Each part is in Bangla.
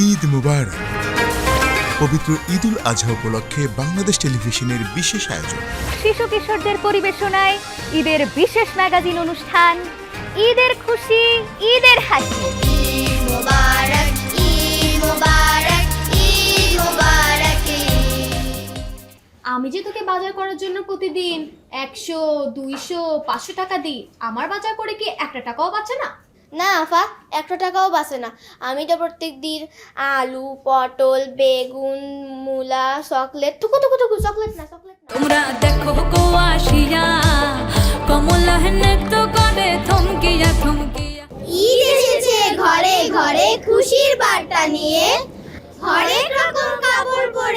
ঈদ মুবারক। পবিত্র ঈদুল আজহা উপলক্ষে বাংলাদেশ টেলিভিশনের বিশেষ আয়োজন। শিশু কিশোরদের পরিবেশনায় ঈদের বিশেষ ম্যাগাজিন অনুষ্ঠান ঈদের খুশি ঈদের হাসি। ঈদ মোবারক ঈদ মোবারক ঈদ মোবারক। আমি যে তোকে বাজার করার জন্য প্রতিদিন একশো দুইশো পাঁচশো টাকা দিই আমার বাজার করে কি একটা টাকাও বাঁচে না? না আফা একশো টাকাও বাঁচে না। আমি তো প্রত্যেক দিন আলু পটল বেগুন মূলা চকলেট টুকু টুকু টুকু চকলেট না চকলেট তোমরা দেখো আসিয়া কমলা তো করে থমকিয়া থমকিয়া। ঈদ এসেছে ঘরে ঘরে খুশির বার্তা নিয়ে। হরেক রকম কাপড় পরে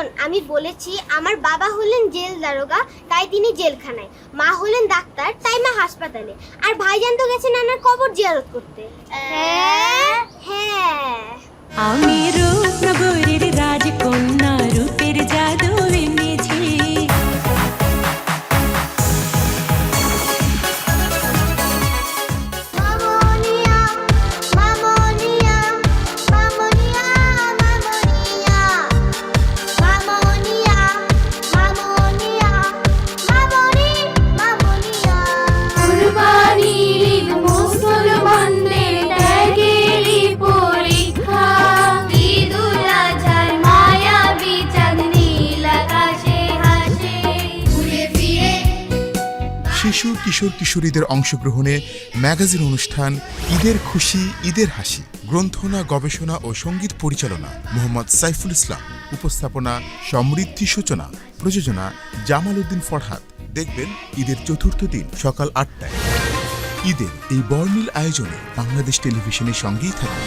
শোন আমি বলেছি আমার বাবা হলেন জেল দারোগা তাই তিনি জেলখানায়। মা হলেন ডাক্তার তাই মা হাসপাতালে। আর ভাইজান তো গেছে নানার কবর জিয়ারত করতে। হ্যাঁ। শিশু কিশোর কিশোরীদের অংশগ্রহণে ম্যাগাজিন অনুষ্ঠান ঈদের খুশি, ঈদের হাসি, গ্রন্থনা, গবেষণা ও সংগীত পরিচালনা, মোহাম্মদ সাইফুল ইসলাম, উপস্থাপনা, সমৃদ্ধি সূচনা, প্রযোজনা জামাল উদ্দিন ফরহাদ। দেখবেন ঈদের চতুর্থ দিন সকাল আটটায়। ঈদের এই বর্ণিল আয়োজনে বাংলাদেশ টেলিভিশনের সঙ্গেই থাকুন।